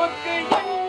பொக்கு என்ன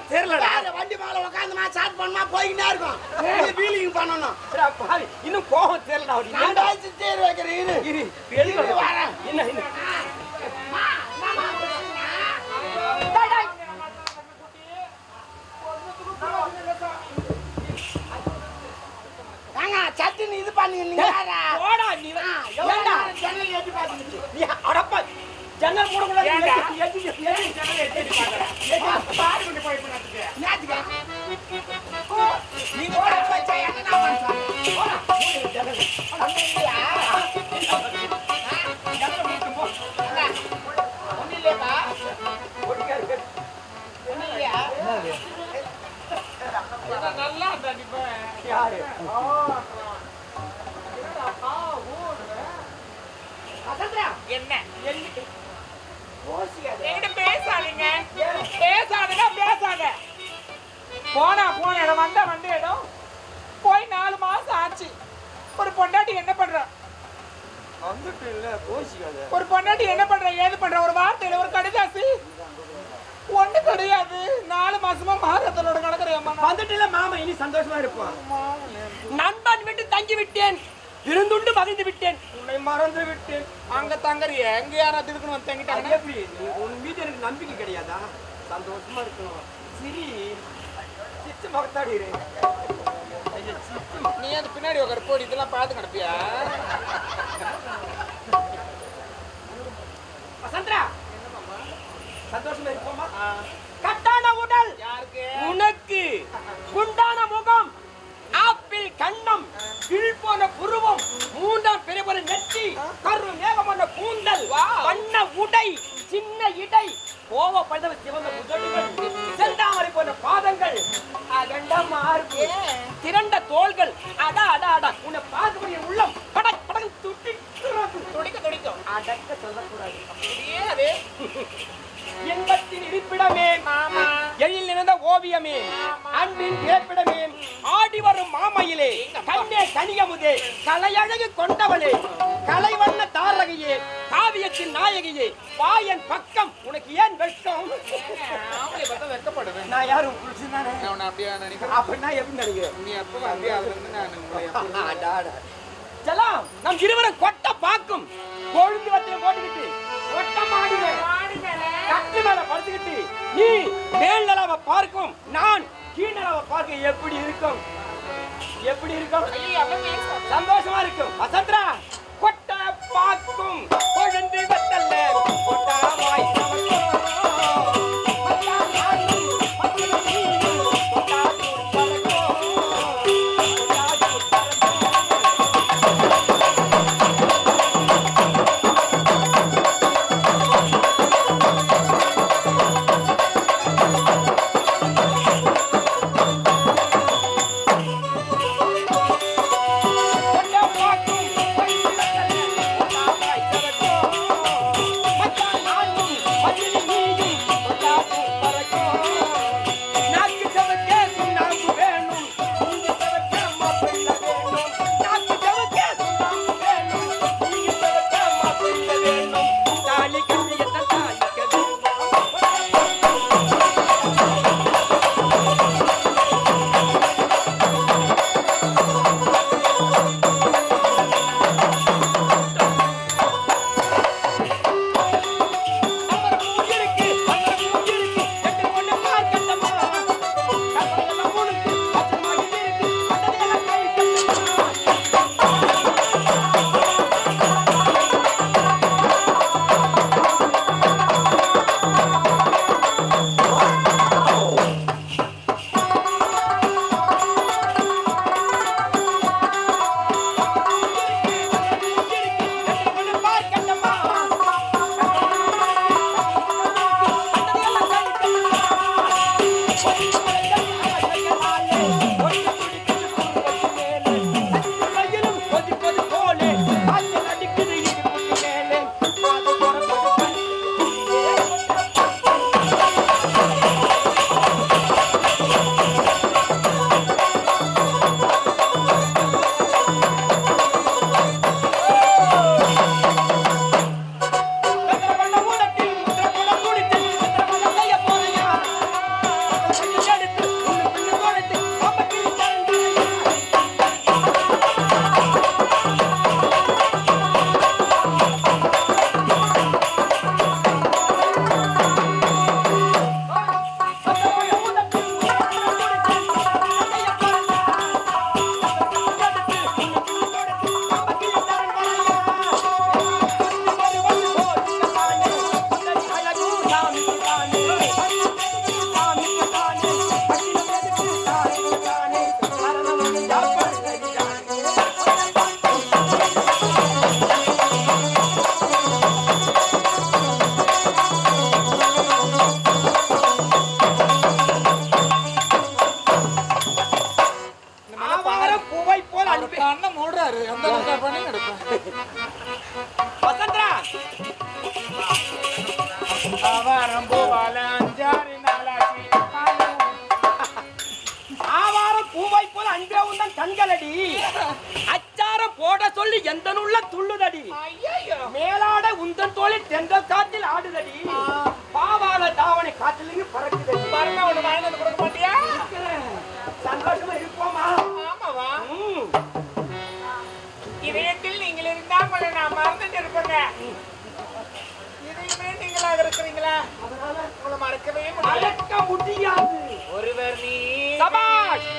என்னன்னு தெரியலடா. வண்டி மேல உட்காந்துமா ஸ்டார்ட் பண்ணுமா போய்கிட்டே இருக்கும். நீ பண்ணணும். இன்னும் கோவம் தெரியலடா அப்படி நான் ஆச்சு தேர் வைக்கிறேன் இரு. வெளியில வரேன் என்ன என்ன? இது பண்ணுங்க நீ போடா நீ நீ அடப்பா ஜன்னல் போடக்கூடாது என்ன? என்கிட்ட பேசாதீங்க. பேசாதீங்க பேசாத. போனா போன இடம் வந்தா வந்த இடம் போய் நாலு மாசம் ஆச்சு. ஒரு பொண்டாட்டி என்ன பண்ற? ஒரு பொண்டாட்டி என்ன பண்ற ஏது பண்ற? ஒரு வார்த்தையில ஒரு கடிதாசி. ஒண்ணு கிடையாது. நாலு மாசமா மாதத்தனோட நடக்கிற வந்துட்டு மாமா இனி சந்தோஷமா இருப்பான் நண்பன் விட்டு தங்கி விட்டேன். விருந்துண்டு மகிழ்ந்து விட்டேன். உன்னை மறந்து விட்டேன். அங்க தங்கறிய எங்க வந்து அது தங்கிட்டாங்க உன் மீது எனக்கு நம்பிக்கை கிடையாதா? சந்தோஷமா இருக்கணும். சிரி. சிச்சு மகத்தாடி இரு. ஐயா, சிச்சு மக- நீ அது பின்னாடி உட்கார போடி இதெல்லாம் பார்த்து கிடப்பியா? வசந்தரா! சந்தோஷமா இருப்போமா கட்டான உடல். யாருக்கு? உனக்கு. குண்டான முகம். கண்ணம் கிள் போன புருவம் மூன்றாம் பெரிய நெற்றி கரு மேகமான கூந்தல் வண்ண உடை சின்ன இடை கோவ பழுதவ சிவந்த முதல்கள் செந்தாமரை போன்ற பாதங்கள் அகண்ட மார்பு திரண்ட தோள்கள் அடா அடா அடா உன்னை பார்க்கக்கூடிய உள்ளம் படக் படக் துட்டி துடிக்க துடிக்கும். அடக்க சொல்லக்கூடாது. அப்படியே அது. இன்பத்தின் இருப்பிடமே. எழில் நிறைந்த ஓவியமே. அன்பின் பிறப்பிடமே ஆடி வரும் மாமையிலே. கண்ணே கனியமுதே. கலையழகு கொண்டவளே. கலைவண்ண தாரகையே. காவியத்தின் நாயகியே. வாயன் பக்கம். உனக்கு ஏன் வெட்கம்? நான் யாரும் அப்படின்னா எப்படி நினைக்கிறேன்? நம் இருவரும் கொட்ட பாக்கும் கொழுந்து வத்திய போட்டுக்கிட்டு படுத்துக்கிட்டு நீ மேல் நிலவை பார்க்கும் நான் கீழ் நிலவை பார்க்க எப்படி இருக்கும்? எப்படி இருக்கும்? சந்தோஷமா இருக்கும். வசந்தரா கொட்ட பாக்கும் பறக்குது. பறந்தா ஒண்ணு வாங்கிட்டு கொடுக்க மாட்டியா? சந்தோஷமா இருப்போமா? ஆமாவா? இதயத்தில் நீங்கள் இருந்தா கொஞ்சம் நான் மறந்துட்டு இருப்பேங்க. இதையுமே நீங்களாக இருக்கிறீங்களா? உங்களை மறக்கவே முடியாது. ஒருவர் நீ சபாஷ்!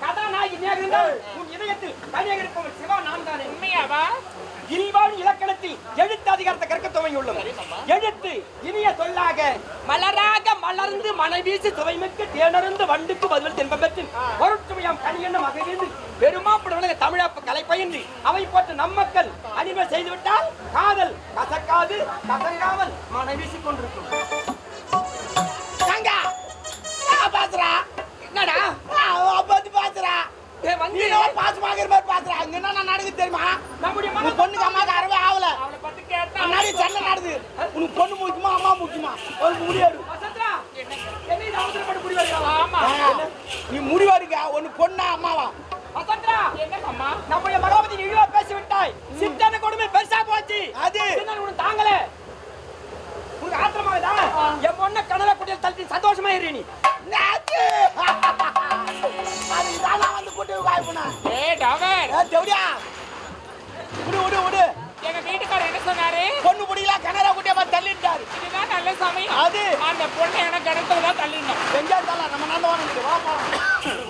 கதாநாயகி நீ இருந்தால் உன் இதயத்தில் தனியாக இருப்பவன் சிவா நான் தானே உண்மையாவா? இல்வாழ் இலக்கணத்தில் எழுத்து அதிகாரத்தை கற்க துவங்கியுள்ளோம் எழுத்து இனிய சொல்லாக மலராக மலர்ந்து மனைவீசி சுவைமிக்கு தேனருந்து வண்டுக்கு பதில் தென்பம் பெற்று பொருட்சுமையாம் கனியென்ன மகிழ்ந்து பெருமாப்படுவன தமிழப்ப கலை பயின்று அவை போற்ற நம்மக்கள் அடிமை செய்துவிட்டால் காதல் கசக்காது கசங்காமல் மனைவீசி கொண்டிருக்கும். தங்கா நான் வந்து நீ ஒரு பாசு பாக்குற மாதிரி பாத்துறா. அங்க என்ன நடக்குது தெரியுமா? நம்முடைய உன் பொண்ணுக்கு அம்மாக்கு அறவே ஆகல. அவளை பத்தி கேட்டா சண்டை நடக்குது. உனக்கு பொண்ணு முக்கியமா அம்மா முக்கியமா? உனக்கு முடியாது நீ முடிவாடுங்க ஒன்னு பொண்ணா அம்மாவா? வசந்தா என்னமாம்மா நம்முடைய மனோபதி இழிவா பேசிவிட்டாய். சித்தன கொடுமை பெருசா போச்சு. அது. உனக்கு தாங்கல. உனக்கு ஆத்திரமாகுதா? என் பொண்ண கனல குட்டியில் தள்ளி சந்தோஷமா இரு நீ. தள்ளிட்டாரு. இதுதான் நல்ல சமயம். அது. அந்த பொண்ணை எனக்கு கிணத்துல தான் தள்ளிடணும் எங்க இருந்தாலும் நம்ம நல்ல வாங்க வா